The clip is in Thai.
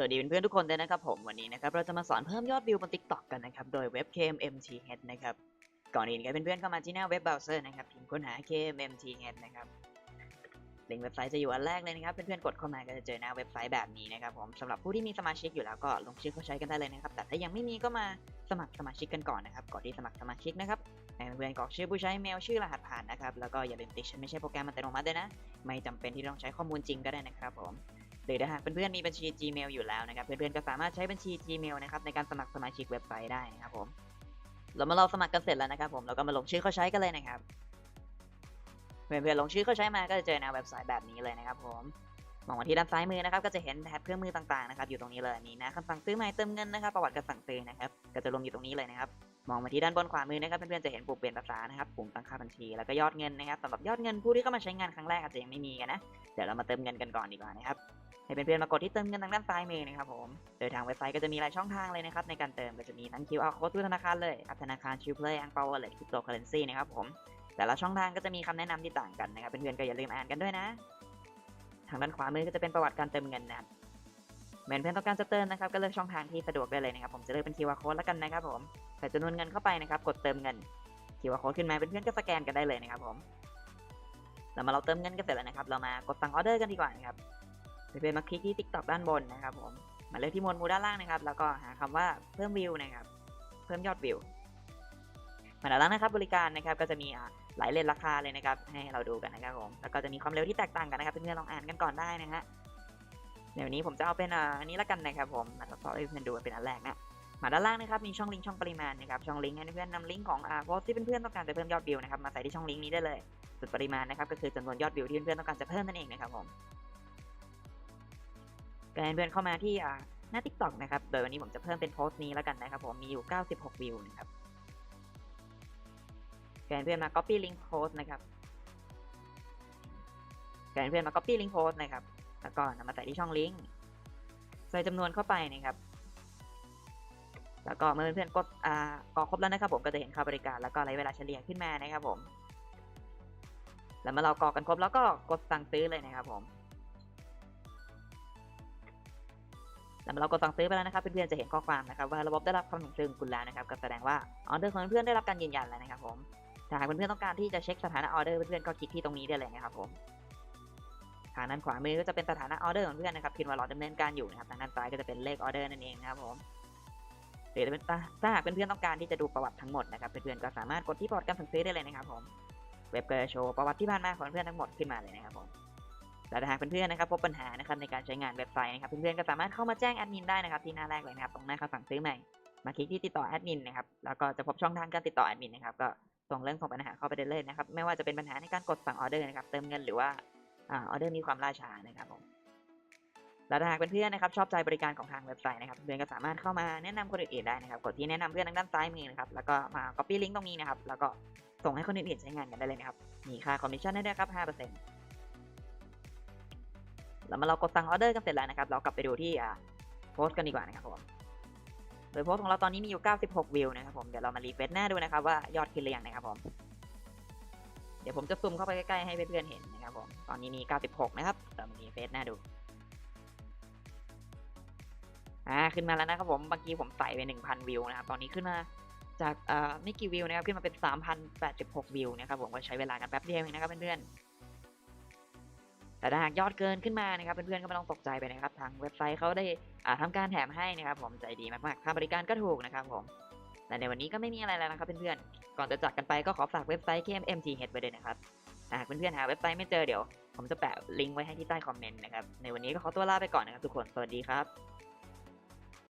สวัสดีเพื่อนๆทุกคนด้วยนะครับผมวันนี้นะครับเราจะมาสอนเพิ่มยอดวิวบน TikTok กันนะครับโดยเว็บ KMMTH นะครับก่อนอื่นก็เพื่อนๆเข้ามาที่หน้าเว็บเบราว์เซอร์นะครับพิมพ์ค้นหา KMMTH นะครับลิงก์เว็บไซต์จะอยู่อันแรกเลยนะครับเพื่อนๆกดเข้ามาก็จะเจอหน้าเว็บไซต์แบบนี้นะครับผมสำหรับผู้ที่มีสมาชิกอยู่แล้วก็ลงชื่อเข้าใช้กันได้เลยนะครับแต่ถ้ายังไม่มีก็มาสมัครสมาชิกกันก่อนนะครับกดที่สมัครสมาชิกนะครับให้เพื่อนๆกรอกชื่อผู้ใช้เมลชื่อรหัสผ่านนะครับแล้วก็อย่าลืมติดฉันไม่ใช่โปรแกรมอัตโนมัติด้วยนะไม่จำเป็นที่ต้องใช้ข้อมูลจริงก็ได้นะครับผม หรือถ้าหากเพื่อนๆมีบัญชี Gmail อยู่แล้วนะครับ เพื่อนๆก็สามารถใช้บัญชี Gmail นะครับในการสมัครสมาชิกเว็บไซต์ได้นะครับผมเรามาเราสมัครกันเสร็จแล้วนะครับผมเราก็มาลงชื่อเข้าใช้กันเลยนะครับ เพื่อนๆลงชื่อเข้าใช้มาก็จะเจอหน้าเว็บไซต์แบบนี้เลยนะครับผมมองมาที่ด้านซ้ายมือนะครับก็จะเห็นแท็บเครื่องมือต่างๆนะครับอยู่ตรงนี้เลยมีนะคำสั่งซื้อใหม่เติมเงินนะครับประวัติการสั่งซื้อนะครับก็จะรวมอยู่ตรงนี้เลยนะครับมองมาที่ด้านบนขวามือนะครับเพื่อนๆจะเห็นปุ่มเปลี่ยนภาษานะครับปุ่มตั้งค่าบัญชีแล้วก็ยอดเงินนะครับสำหรับยอดเงินผู้ที่เข้ามาใช้งานครั้งแรกอาจจะยังไม่มีกันนะเดี๋ยวเรามาเติมเงินกันก่อนดีกว่านะครับ ให้เพื่อนๆมากดที่เติมเงินทางด้านซ้ายมือนะครับผม โดยทางเว็บไซต์ก็จะมีหลายช่องทางเลยนะครับในการเติมก็จะมีทั้ง QR code ทุกธนาคารเลยอปธนาคารชิปเพลย์อังเปาเลทคริปโตเคอเรนซีนะครับผมแต่ละช่องทางก็จะมีคำแนะนำที่ต่างกันนะครับเพื่อนๆก็อย่าลืมอ่านกันด้วยนะ ทางด้านขวามือก็จะเป็นประวัติการเติมเงินนะครับเหมือนเพื่อนต้องการจะเติมนะครับก็เลือกช่องทางที่สะดวกได้เลยนะครับผมจะเลือกเป็น QR code แล้วกันนะครับผมใส่จำนวนเงินเข้าไปนะครับกดเติมเงิน QR code ขึ้นมาเพื่อนๆก็สแกนกันได้เลยนะครับผมแล้วมาเราเติมเงินกันเสร็จแล้วนะครับ เรามากดสั่งออเดอร์กันดีกว่านะครับ เพื่อนๆมาคลิกที่ TikTok ด้านบนนะครับผมมาเลือกที่มวดหมู่ด้านล่างนะครับ แล้วก็หาคำว่าเพิ่มวิวนะครับ เพิ่มยอดวิวมาด้านล่างนะครับบริการนะครับก็จะมีอ่าหลายเลนราคาเลยนะครับ ให้เราดูกันนะครับผมแล้วก็จะมีความเร็วที่แตกต่างกันนะครับเพื่อนๆลองอ่านกันก่อนได้นะฮะเดี๋ยววนนี้ผมจะเอาเป็นอ่าอันนี้ละกันนะครับผมมาทดสอบให้เพื่อนดูเป็นอันแรกนะมาด้านล่างนะครับมีช่องลิงก์ช่องปริมาณนะครับช่องลิงก์ให้เพื่อนนำลิงก์ของอ่าโพสที่เพื่อนๆต้องการจะเพิ่มยอดวิวนะครับมาใส่ที่ช่องลิงก์นี้ได้เลยส่วนปริมาณนะครับก็คือจำนวนยอดวิวที่เพื่อนๆต้องการจะเพิ่มนั่นเองนะครับผม ก็ให้เพื่อนเข้ามาที่หน้า TikTok นะครับ โดยวันนี้ผมจะเพิ่มเป็นโพสต์นี้แล้วกันนะครับผมมีอยู่ 96 วิวนะครับก็ให้เพื่อนมา copy link post นะครับก็ให้เพื่อนมา copy link post นะครับ แล้วก็นำมาใส่ที่ช่องลิงก์ใส่จำนวนเข้าไปนะครับแล้วก็เมื่อเพื่อนกดอ่ากรอกครบแล้วนะครับผมก็จะเห็นค่าบริการแล้วก็ระยะเวลาเฉลี่ยขึ้นมานะครับผม แล้วเมื่อเรากรอกกันครบแล้วก็กดสั่งซื้อเลยนะครับผม แล้วเรากดสั่งซื้อไปแล้วนะครับเพื่อนๆจะเห็นข้อความนะครับว่าระบบได้รับความถึงซึ่งคุณแล้วนะครับก็แสดงว่าออเดอร์ของเพื่อนๆได้รับการยืนยันแล้วนะครับผมถ้าหากเพื่อนๆต้องการที่จะเช็คสถานะออเดอร์เพื่อนๆก็คลิกที่ตรงนี้ได้เลยนะครับผมทางด้านขวามือก็จะเป็นสถานะออเดอร์ของเพื่อนนะครับพิมพ์ว่ารอดำเนินการอยู่นะครับทางด้านซ้ายก็จะเป็นเลขออเดอร์นั่นเองนะครับผมหรือถ้าหากเพื่อนๆต้องการที่จะดูประวัติทั้งหมดนะครับเพื่อนๆก็สามารถกดที่พอร์ตการสั่งซื้อได้เลยนะครับผมเว็บก็จะโชว์ประวัติที่ผ่านมาของเพื่อนทั้งหมดขึ้นมาเลยนะครับผม และหากเพื่อนๆนะครับพบปัญหานะครับในการใช้งานเว็บไซต์นะครับเพื่อนๆก็สามารถเข้ามาแจ้งแอดมินได้นะครับที่หน้าแรกเลยนะครับตรงหน้าคำสั่งซื้อใหม่มาคลิกที่ติดต่อแอดมินนะครับแล้วก็จะพบช่องทางการติดต่อแอดมินนะครับก็ส่งเรื่องของปัญหาเข้าไปได้เลยนะครับไม่ว่าจะเป็นปัญหาในการกดสั่งออเดอร์นะครับเติมเงินหรือว่าออเดอร์มีความล่าช้านะครับผมและถ้าหากเพื่อนๆนะครับชอบใจบริการของทางเว็บไซต์นะครับเพื่อนก็สามารถเข้ามาแนะนำคนอื่นๆได้นะครับกดที่แนะนำเพื่อนทางด้านซ้ายมือนะครับแล้วก็มา copy link ตรงนี้นะครับแล้วก็ส่งให้คนอื่นๆใช้งานกันได้เลยนะครับมีค่าคอมมิชชั่นให้ด้วยครับ5% แล้วมาเรากดสั่งออเดอร์กันเสร็จแล้วนะครับ เรากลับไปดูที่โพสต์กันดีกว่านะครับผมโดยโพสต์ของเราตอนนี้มีอยู่ 96 วิวนะครับผม เดี๋ยวเรามารีเฟรชหน้าดูนะครับว่ายอดขึ้นหรือยังนะครับผม เดี๋ยวผมจะซูมเข้าไปใกล้ๆให้เพื่อนๆเห็นนะครับผม ตอนนี้มี 96 นะครับเรามารีเฟรชหน้าดู อ่า ขึ้นมาแล้วนะครับผมเมื่อกี้ผมใส่ไป 1,000 วิวนะครับ ตอนนี้ขึ้นมาจากเอ่อไม่กี่วิวนะครับ ขึ้นมาเป็น 3,086 วิวนะครับผม ก็ใช้เวลากันแป๊บเดียวเองนะครับเพื่อนๆ แต่ถ้าหากยอดเกินขึ้นมานะครับเพื่อนๆก็ไม่ต้องตกใจไปนะครับทางเว็บไซต์เขาได้ทำทำการแถมให้นะครับผมใจดีมากๆค่าบริการก็ถูกนะครับผมและในวันนี้ก็ไม่มีอะไรแล้วนะครับเพื่อนๆก่อนจะจากกันไปก็ขอฝากเว็บไซต์ KMMTH ไว้ด้วยนะครับหากเพื่อนๆหาเว็บไซต์ไม่เจอเดี๋ยว ผมจะแปะลิงก์ไว้ให้ที่ใต้คอมเมนต์นะครับในวันนี้ก็ขอตัวลาไปก่อนนะครับทุกคนสวัสดีครับ